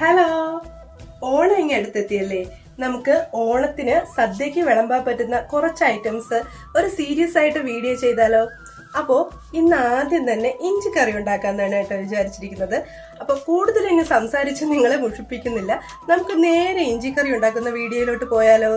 Hello. Onam ഇങ്ങ് അടുത്തെത്തിയല്ലേ? നമുക്ക് ഓണത്തിന് സദ്യക്ക് വിളമ്പാൻ പറ്റുന്ന കുറച്ച് ഐറ്റംസ് ഒരു സീരിയസ് ആയിട്ട് വീഡിയോ ചെയ്താലോ? അപ്പോൾ ഇന്ന് ആദ്യം തന്നെ ഇഞ്ചി കറി ഉണ്ടാക്കാന്നാണ് കേട്ടോ വിചാരിച്ചിരിക്കുന്നത്. അപ്പോൾ കൂടുതൽ ഇനി സംസാരിച്ച് നിങ്ങളെ മുഷിപ്പിക്കുന്നില്ല. നമുക്ക് നേരെ ഇഞ്ചി കറി ഉണ്ടാക്കുന്ന വീഡിയോയിലോട്ട് പോയാലോ?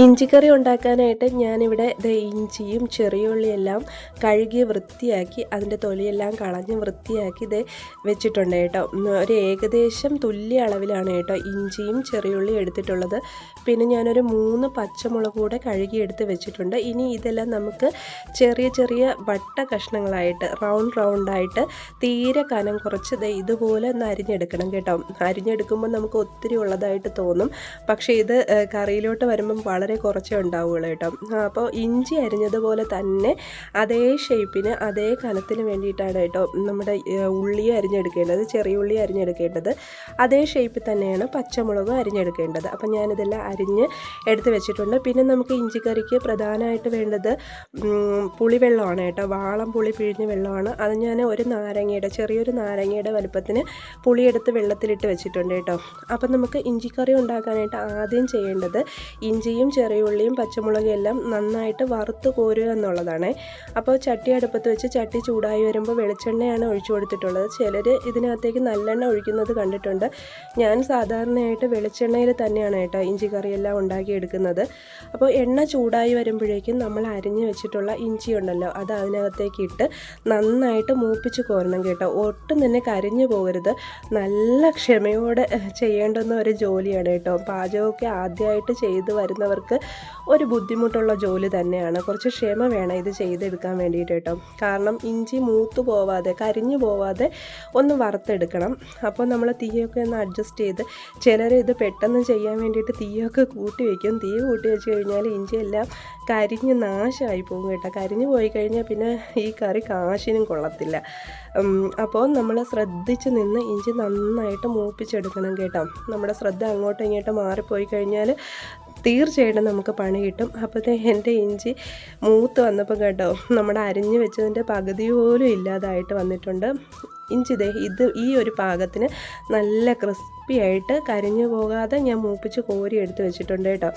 ഇഞ്ചിക്കറി ഉണ്ടാക്കാനായിട്ട് ഞാനിവിടെ ഇഞ്ചിയും ചെറിയുള്ളിയെല്ലാം കഴുകി വൃത്തിയാക്കി അതിന്റെ തൊലിയെല്ലാം കളഞ്ഞ് വൃത്തിയാക്കി ഇത് വെച്ചിട്ടുണ്ട് കേട്ടോ. ഒരു ഏകദേശം തുല്യ അളവിലാണ് കേട്ടോ ഇഞ്ചിയും ചെറിയുള്ളിയും എടുത്തിട്ടുള്ളത്. പിന്നെ ഞാനൊരു മൂന്ന് പച്ചമുളക് കൂടെ കഴുകി എടുത്ത് വെച്ചിട്ടുണ്ട്. ഇനി ഇതെല്ലാം നമുക്ക് ചെറിയ ചെറിയ വട്ട കഷ്ണങ്ങളായിട്ട് റൗണ്ട് റൗണ്ടായിട്ട് തീരെ കനം കുറച്ച് ഇതുപോലെ ഒന്ന് അരിഞ്ഞെടുക്കണം കേട്ടോ. അരിഞ്ഞെടുക്കുമ്പോൾ നമുക്ക് ഒത്തിരി ഉള്ളതായിട്ട് തോന്നും. പക്ഷേ ഇത് കറിയിലോട്ട് വരുമ്പം വളരെ കുറച്ചേ ഉണ്ടാവുകയുള്ളൂ കേട്ടോ. അപ്പോൾ ഇഞ്ചി അരിഞ്ഞതുപോലെ തന്നെ അതേ ഷേപ്പിന് അതേ കനത്തിന് വേണ്ടിയിട്ടാണ് കേട്ടോ നമ്മുടെ ഉള്ളി അരിഞ്ഞെടുക്കേണ്ടത് ചെറിയ ഉള്ളി അരിഞ്ഞെടുക്കേണ്ടത്. അതേ ഷേപ്പിൽ തന്നെയാണ് പച്ചമുളകും അരിഞ്ഞെടുക്കേണ്ടത്. അപ്പം ഞാനിതെല്ലാം അരിഞ്ഞ് എടുത്ത് വെച്ചിട്ടുണ്ട്. പിന്നെ നമുക്ക് ഇഞ്ചിക്കറിക്ക് പ്രധാനമായിട്ട് വേണ്ടത് പുളിവെള്ളമാണ് കേട്ടോ. വാളം പുളി പിഴിഞ്ഞ വെള്ളമാണ്. അത് ഞാൻ ഒരു നാരങ്ങയുടെ ചെറിയൊരു നാരങ്ങയുടെ വലുപ്പത്തിന് പുളിയെടുത്ത് വെള്ളത്തിലിട്ട് വെച്ചിട്ടുണ്ട് കേട്ടോ. അപ്പം നമുക്ക് ഇഞ്ചിക്കറി ഉണ്ടാക്കാനായിട്ട് ആദ്യം ചെയ്യേണ്ടത് ഇഞ്ചിയും ചെറിയുള്ളിയും പച്ചമുളകും എല്ലാം നന്നായിട്ട് വറുത്ത് കോരുക എന്നുള്ളതാണ്. അപ്പോൾ ചട്ടി അടുപ്പത്ത് വെച്ച് ചട്ടി ചൂടായി വരുമ്പോൾ വെളിച്ചെണ്ണയാണ് ഒഴിച്ചു കൊടുത്തിട്ടുള്ളത്. ചിലർ ഇതിനകത്തേക്ക് നല്ലെണ്ണ ഒഴിക്കുന്നത് കണ്ടിട്ടുണ്ട്. ഞാൻ സാധാരണയായിട്ട് വെളിച്ചെണ്ണയിൽ തന്നെയാണ് കേട്ടോ ഇഞ്ചി കറിയെല്ലാം ഉണ്ടാക്കിയെടുക്കുന്നത്. അപ്പോൾ എണ്ണ ചൂടായി വരുമ്പോഴേക്കും നമ്മൾ അരിഞ്ഞു വെച്ചിട്ടുള്ള ഇഞ്ചി ഉണ്ടല്ലോ അത് അതിനകത്തേക്ക് ഇട്ട് നന്നായിട്ട് മൂപ്പിച്ച് കോരണം കേട്ടോ. ഒട്ടും തന്നെ കരിഞ്ഞു പോകരുത്. നല്ല ക്ഷമയോടെ ചെയ്യേണ്ടുന്ന ഒരു ജോലിയാണ് കേട്ടോ. പാചകമൊക്കെ ആദ്യമായിട്ട് ചെയ്ത് വരുന്നവർക്ക് ഒരു ബുദ്ധിമുട്ടുള്ള ജോലി തന്നെയാണ്. കുറച്ച് ക്ഷമ വേണം ഇത് ചെയ്തെടുക്കാൻ വേണ്ടിയിട്ട് കേട്ടോ. കാരണം ഇഞ്ചി മൂത്ത് പോവാതെ കരിഞ്ഞു പോവാതെ ഒന്ന് വറുത്തെടുക്കണം. അപ്പോൾ നമ്മൾ തീയൊക്കെ ഒന്ന് അഡ്ജസ്റ്റ് ചെയ്ത് ചിലർ ഇത് പെട്ടെന്ന് ചെയ്യാൻ വേണ്ടിയിട്ട് തീയൊക്കെ കൂട്ടി വയ്ക്കും തീ കൂട്ടി വെച്ച് കഴിഞ്ഞാൽ ഇഞ്ചിയെല്ലാം കരിഞ്ഞ് നാശമായി പോകും കേട്ടോ. കരിഞ്ഞു പോയി കഴിഞ്ഞാൽ പിന്നെ ഈ കറി കാശിനും കൊള്ളത്തില്ല. അപ്പോൾ നമ്മൾ ശ്രദ്ധിച്ച് നിന്ന് ഇഞ്ചി നന്നായിട്ട് മൂപ്പിച്ചെടുക്കണം കേട്ടോ. നമ്മുടെ ശ്രദ്ധ അങ്ങോട്ടും ഇങ്ങോട്ടും മാറിപ്പോയി കഴിഞ്ഞാൽ തീർച്ചയായിട്ടും നമുക്ക് പണി കിട്ടും. അപ്പോഴത്തെ എന്റെ ഇഞ്ചി മൂത്ത് വന്നപ്പോൾ കേട്ടോ നമ്മുടെ അരിഞ്ഞു വെച്ചതിന്റെ പകുതി പോലും ഇല്ലാതായിട്ട് വന്നിട്ടുണ്ട്. ഇഞ്ചി ദേ ഇത് ഈ ഒരു പാകത്തിന് നല്ല ക്രിസ്പി ആയിട്ട് കരിഞ്ഞു പോകാതെ ഞാൻ മൂപ്പിച്ച് കോരി എടുത്ത് വെച്ചിട്ടുണ്ട് കേട്ടോ.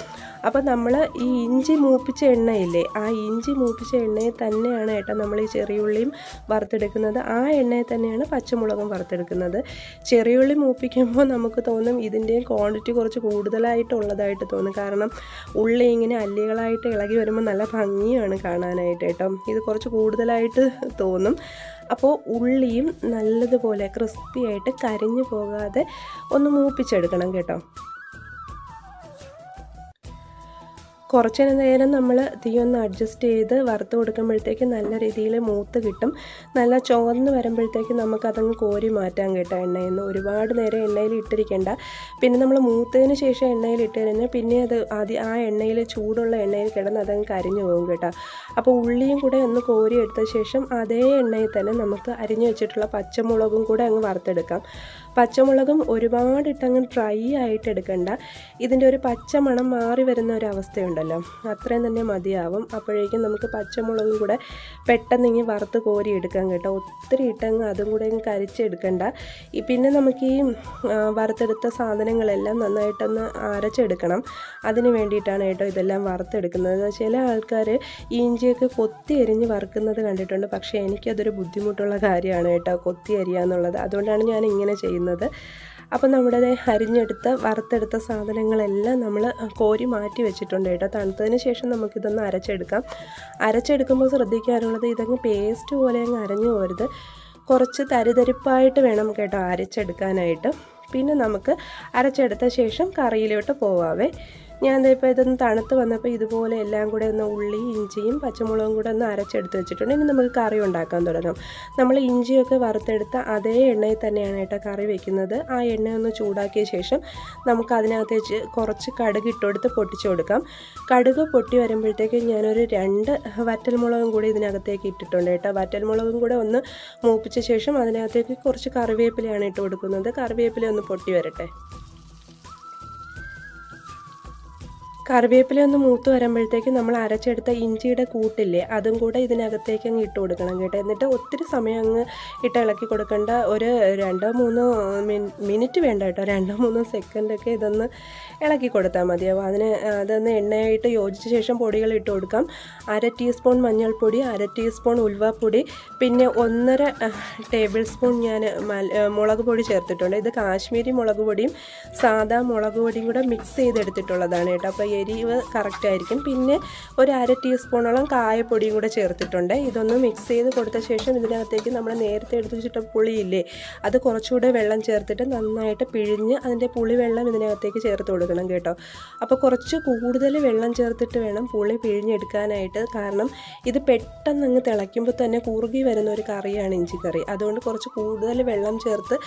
അപ്പോൾ നമ്മൾ ഈ ഇഞ്ചി മൂപ്പിച്ച എണ്ണയില്ലേ ആ ഇഞ്ചി മൂപ്പിച്ച എണ്ണയിൽ തന്നെയാണ് കേട്ടോ നമ്മൾ ഈ ചെറിയുള്ളിയും വറുത്തെടുക്കുന്നത്. ആ എണ്ണയിൽ തന്നെയാണ് പച്ചമുളകും വറുത്തെടുക്കുന്നത്. ചെറിയുള്ളി മൂപ്പിക്കുമ്പോൾ നമുക്ക് തോന്നും ഇതിന്റെയും ക്വാണ്ടിറ്റി കുറച്ച് കൂടുതലായിട്ടുള്ളതായിട്ട് തോന്നും. കാരണം ഉള്ളി ഇങ്ങനെ അല്ലികളായിട്ട് ഇളകി വരുമ്പോൾ നല്ല ഭംഗിയാണ് കാണാനായിട്ട് കേട്ടോ. ഇത് കുറച്ച് കൂടുതലായിട്ട് തോന്നും. അപ്പോൾ ഉള്ളിയും നല്ലതുപോലെ ക്രിസ്പിയായിട്ട് കരിഞ്ഞു പോകാതെ ഒന്ന് മൂപ്പിച്ചെടുക്കണം കേട്ടോ. കുറച്ച് നേരം നമ്മൾ തീ ഒന്ന് അഡ്ജസ്റ്റ് ചെയ്ത് വറുത്ത് കൊടുക്കുമ്പോഴത്തേക്ക് നല്ല രീതിയിൽ മൂത്ത് കിട്ടും. നല്ല ചുവന്ന് വരുമ്പോഴത്തേക്ക് നമുക്കതങ്ങ് കോരി മാറ്റാൻ കേട്ടോ എണ്ണയിൽ നിന്ന് ഒരുപാട് നേരം എണ്ണയിൽ ഇട്ടിരിക്കേണ്ട. പിന്നെ നമ്മൾ മൂത്തതിന് ശേഷം എണ്ണയിൽ ഇട്ട് കഴിഞ്ഞാൽ പിന്നെ അത് ആദ്യം ആ എണ്ണയിൽ ചൂടുള്ള എണ്ണയിൽ കിടന്ന് അതങ്ങ് കരിഞ്ഞു പോകും കേട്ടോ. അപ്പോൾ ഉള്ളിയും കൂടെ ഒന്ന് കോരി എടുത്ത ശേഷം അതേ എണ്ണയിൽ തന്നെ നമുക്ക് അരിഞ്ഞു വെച്ചിട്ടുള്ള പച്ചമുളകും കൂടെ അങ്ങ് വറുത്തെടുക്കാം. പച്ചമുളകും ഒരുപാട് ഇട്ടങ്ങ് ഡ്രൈ ആയിട്ട് എടുക്കണ്ട. ഇതിന്റെ ഒരു പച്ചമണം മാറി വരുന്ന ഒരു അവസ്ഥയുണ്ടല്ലോ അത്രയും തന്നെ മതിയാവും. അപ്പോഴേക്കും നമുക്ക് പച്ചമുളകും കൂടെ പെട്ടെന്ന് ഇങ്ങനെ വറുത്ത് കോരി എടുക്കാൻ കേട്ടോ. ഒത്തിരി ഇട്ടങ്ങ് അതും കൂടെ ഇങ്ങ് കരിച്ചെടുക്കണ്ട. പിന്നെ നമുക്ക് ഈ വറുത്തെടുത്ത സാധനങ്ങളെല്ലാം നന്നായിട്ടൊന്ന് അരച്ചെടുക്കണം. അതിന് വേണ്ടിയിട്ടാണ് കേട്ടോ ഇതെല്ലാം വറുത്തെടുക്കുന്നത്. ചില ആൾക്കാർ ഇഞ്ചിയൊക്കെ കൊത്തി എരിഞ്ഞ് വറുക്കുന്നത് കണ്ടിട്ടുണ്ട്. പക്ഷേ എനിക്കതൊരു ബുദ്ധിമുട്ടുള്ള കാര്യമാണ് കേട്ടോ കൊത്തി അരിയാന്നുള്ളത്. അതുകൊണ്ടാണ് ഞാൻ ഇങ്ങനെ ചെയ്യുന്നത്. അപ്പോൾ നമ്മുടെ അരിഞ്ഞെടുത്ത വറുത്തെടുത്ത സാധനങ്ങളെല്ലാം നമ്മൾ കോരി മാറ്റി വെച്ചിട്ടുണ്ട് കേട്ടോ. തണുത്തതിന് ശേഷം നമുക്കിതൊന്ന് അരച്ചെടുക്കാം. അരച്ചെടുക്കുമ്പോൾ ശ്രദ്ധിക്കാനുള്ളത് ഇതങ്ങ് പേസ്റ്റ് പോലെ അങ്ങ് അരഞ്ഞു പോരുത്. കുറച്ച് തരിതരിപ്പായിട്ട് വേണം കേട്ടോ അരച്ചെടുക്കാനായിട്ട്. പിന്നെ നമുക്ക് അരച്ചെടുത്ത ശേഷം കറിയിലോട്ട് പോവാവേ. ഞാൻ ഇപ്പോൾ ഇതൊന്ന് തണുത്ത് വന്നപ്പോൾ ഇതുപോലെ എല്ലാം കൂടെ ഒന്ന് ഉള്ളി ഇഞ്ചിയും പച്ചമുളകും കൂടെ ഒന്ന് അരച്ചെടുത്ത് വെച്ചിട്ടുണ്ട്. ഇനി നമുക്ക് കറി ഉണ്ടാക്കാൻ തുടങ്ങാം. നമ്മൾ ഇഞ്ചിയൊക്കെ വറുത്തെടുത്ത അതേ എണ്ണയിൽ തന്നെയാണ് കേട്ടോ കറി വെക്കുന്നത്. ആ എണ്ണ ഒന്ന് ചൂടാക്കിയ ശേഷം നമുക്ക് അതിനകത്ത് വെച്ച് കുറച്ച് കടുക് ഇട്ടുകൊടുത്ത് പൊട്ടിച്ചു കൊടുക്കാം. കടുക് പൊട്ടി വരുമ്പോഴത്തേക്ക് ഞാനൊരു രണ്ട് വറ്റൽമുളകും കൂടി ഇതിനകത്തേക്ക് ഇട്ടിട്ടുണ്ട് കേട്ടോ. വറ്റൽമുളകും കൂടെ ഒന്ന് മൂപ്പിച്ച ശേഷം അതിനകത്തേക്ക് കുറച്ച് കറിവേപ്പിലയാണ് ഇട്ട് കൊടുക്കുന്നത്. കറിവേപ്പില ഒന്ന് പൊട്ടി വരട്ടെ. കറിവേപ്പില ഒന്ന് മൂത്ത് വരുമ്പോഴത്തേക്ക് നമ്മൾ അരച്ചെടുത്ത ഇഞ്ചിയുടെ കൂട്ടില്ലേ അതും കൂടെ ഇതിനകത്തേക്ക് അങ്ങ് ഇട്ട് കൊടുക്കണം കേട്ടോ. എന്നിട്ട് ഒത്തിരി സമയം അങ്ങ് ഇട്ട് ഇളക്കി കൊടുക്കേണ്ട ഒരു രണ്ടോ മൂന്നോ മിനിറ്റ് വേണ്ട കേട്ടോ. രണ്ടോ മൂന്നോ സെക്കൻഡൊക്കെ ഇതൊന്ന് ഇളക്കി കൊടുത്താൽ മതിയാവും അതിന് അതൊന്ന് എണ്ണയായിട്ട് യോജിച്ച ശേഷം പൊടികൾ ഇട്ട് കൊടുക്കാം. അര ടീസ്പൂൺ മഞ്ഞൾപ്പൊടി അര ടീസ്പൂൺ ഉൽവാപ്പൊടി പിന്നെ ഒന്നര ടേബിൾ സ്പൂൺ ഞാൻ മുളക് പൊടി ചേർത്തിട്ടുണ്ട്. ഇത് കാശ്മീരി മുളക് പൊടിയും സാധാ മുളക് പൊടിയും കൂടെ മിക്സ് ചെയ്തെടുത്തിട്ടുള്ളതാണ് കേട്ടോ. അപ്പോൾ എരിവ് കറക്റ്റ് ആയിരിക്കും. പിന്നെ ഒരു അര ടീസ്പൂണോളം കായപ്പൊടിയും കൂടെ ചേർത്തിട്ടുണ്ട്. ഇതൊന്ന് മിക്സ് ചെയ്ത് കൊടുത്ത ശേഷം ഇതിനകത്തേക്ക് നമ്മൾ നേരത്തെ എടുത്ത് വെച്ചിട്ട പുളിയില്ലേ അത് കുറച്ചുകൂടെ വെള്ളം ചേർത്തിട്ട് നന്നായിട്ട് പിഴിഞ്ഞ് അതിന്റെ പുളി വെള്ളം ഇതിനകത്തേക്ക് ചേർത്ത് കൊടുക്കണം കേട്ടോ. അപ്പോൾ കുറച്ച് കൂടുതൽ വെള്ളം ചേർത്തിട്ട് വേണം പുളി പിഴിഞ്ഞെടുക്കാനായിട്ട്. കാരണം ഇത് പെട്ടെന്ന് അങ്ങ് തിളയ്ക്കുമ്പോൾ തന്നെ കുറുകി വരുന്ന ഒരു കറിയാണ് ഇഞ്ചിക്കറി. അതുകൊണ്ട് കുറച്ച് കൂടുതൽ വെള്ളം ചേർത്ത്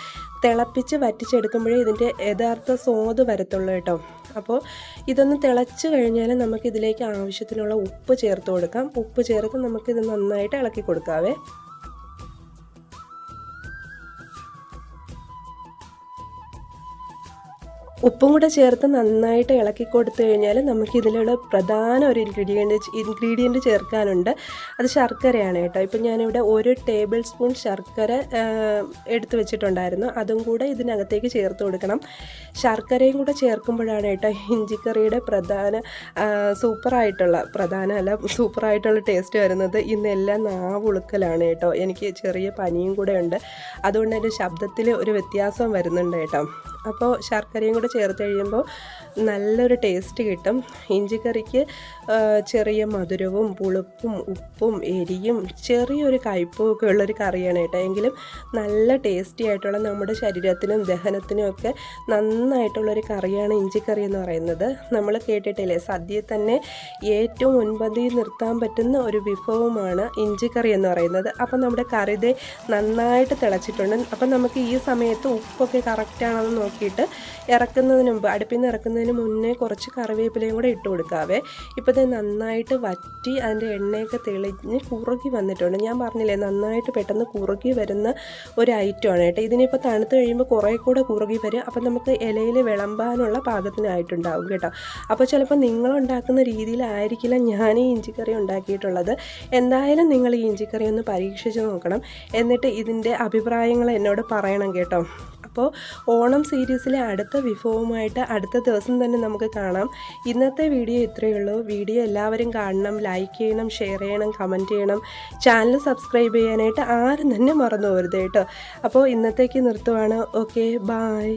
തിളപ്പിച്ച് വറ്റിച്ചെടുക്കുമ്പോഴേ ഇതിന്റെ യഥാർത്ഥ സ്വാദ് വരത്തുള്ളൂ കേട്ടോ. അപ്പോൾ ഇതൊന്ന് തിളച്ച് കഴിഞ്ഞാൽ നമുക്കിതിലേക്ക് ആവശ്യത്തിനുള്ള ഉപ്പ് ചേർത്ത് കൊടുക്കാം. ഉപ്പ് ചേർത്ത് നമുക്കിത് നന്നായിട്ട് ഇളക്കി കൊടുക്കാവേ. ഉപ്പും കൂടെ ചേർത്ത് നന്നായിട്ട് ഇളക്കി കൊടുത്തു കഴിഞ്ഞാൽ നമുക്ക് ഇതിലുള്ള പ്രധാന ഒരു ഇൻഗ്രീഡിയന്റ് ഇൻഗ്രീഡിയന്റ് ചേർക്കാനുണ്ട്. അത് ശർക്കരയാണ് കേട്ടോ. ഇപ്പം ഞാനിവിടെ ഒരു ടേബിൾ സ്പൂൺ ശർക്കര എടുത്തു എടുത്ത് വെച്ചിട്ടുണ്ടായിരുന്നു. അതും കൂടെ ഇതിനകത്തേക്ക് ചേർത്ത് കൊടുക്കണം. ശർക്കരയും കൂടെ ചേർക്കുമ്പോഴാണ് കേട്ടോ ഇഞ്ചിക്കറിയുടെ പ്രധാന സൂപ്പറായിട്ടുള്ള പ്രധാന അല്ല സൂപ്പറായിട്ടുള്ള ടേസ്റ്റ് വരുന്നത്. ഇന്നെല്ലാം നാവുളുക്കലാണ് കേട്ടോ. എനിക്ക് ചെറിയ പനിയും കൂടെ ഉണ്ട്. അതുകൊണ്ട് എന്റെ ശബ്ദത്തിൽ ഒരു വ്യത്യാസം വരുന്നുണ്ട് കേട്ടോ. അപ്പോൾ ശർക്കരയും കൂടെ ചേർത്ത് കഴിയുമ്പോൾ നല്ലൊരു ടേസ്റ്റ് കിട്ടും. ഇഞ്ചിക്കറിക്ക് ചെറിയ മധുരവും പുളിപ്പും ഉപ്പും എരിയും ചെറിയൊരു കയ്പും ഒക്കെ ഉള്ളൊരു കറിയാണ് കേട്ടോ. എങ്കിലും നല്ല ടേസ്റ്റി ആയിട്ടുള്ള നമ്മുടെ ശരീരത്തിനും ദഹനത്തിനും ഒക്കെ നന്നായിട്ടുള്ളൊരു കറിയാണ് ഇഞ്ചിക്കറി എന്ന് പറയുന്നത്. നമ്മൾ കേട്ടിട്ടില്ലേ? സദ്യയിൽ തന്നെ ഏറ്റവും മുൻപന്തിയിൽ നിർത്താൻ പറ്റുന്ന ഒരു വിഭവമാണ് ഇഞ്ചിക്കറി എന്ന് പറയുന്നത്. അപ്പം നമ്മുടെ കറിതെ നന്നായിട്ട് തിളച്ചിട്ടുണ്ട്. അപ്പം നമുക്ക് ഈ സമയത്ത് ഉപ്പൊക്കെ കറക്റ്റാണെന്ന് നോക്കിയിട്ട് ഇറക്കുന്നതിന് മുമ്പ് അടുപ്പിൽ നിന്ന് ഇറക്കുന്നതിന് മുന്നേ കുറച്ച് കറിവേപ്പിലയും കൂടെ ഇട്ട് കൊടുക്കാവേ. ഇപ്പോൾ ഇത് നന്നായിട്ട് വറ്റി അതിന്റെ എണ്ണയൊക്കെ തെളിഞ്ഞ് കുറുകി വന്നിട്ടുണ്ട്. ഞാൻ പറഞ്ഞില്ലേ നന്നായിട്ട് പെട്ടെന്ന് കുറുകി വരുന്ന ഒരു ഐറ്റമാണ് കേട്ടോ. ഇതിനിപ്പോൾ തണുത്ത് കഴിയുമ്പോൾ കുറേ കൂടെ കുറുകി വരും അപ്പം നമുക്ക് ഇലയിൽ വിളമ്പാനുള്ള പാകത്തിനായിട്ടുണ്ടാവും കേട്ടോ. അപ്പോൾ ചിലപ്പോൾ നിങ്ങളുണ്ടാക്കുന്ന രീതിയിലായിരിക്കില്ല ഞാൻ ഈ ഇഞ്ചിക്കറി ഉണ്ടാക്കിയിട്ടുള്ളത്. എന്തായാലും നിങ്ങൾ ഈ ഇഞ്ചിക്കറി ഒന്ന് പരീക്ഷിച്ച് നോക്കണം. എന്നിട്ട് ഇതിന്റെ അഭിപ്രായങ്ങൾ എന്നോട് പറയണം കേട്ടോ. അപ്പോൾ ഓണം സീരീസിലെ അടുത്ത വിഭവമായിട്ട് അടുത്ത ദിവസം തന്നെ നമുക്ക് കാണാം. ഇന്നത്തെ വീഡിയോ ഇത്രയേ ഉള്ളൂ. വീഡിയോ എല്ലാവരും കാണണം ലൈക്ക് ചെയ്യണം ഷെയർ ചെയ്യണം കമന്റ് ചെയ്യണം. ചാനൽ സബ്സ്ക്രൈബ് ചെയ്യാനായിട്ട് ആരും തന്നെ മറന്നു പോകരുത് കേട്ടോ. അപ്പോൾ ഇന്നത്തേക്ക് നിർത്തുവാണ്. Okay bye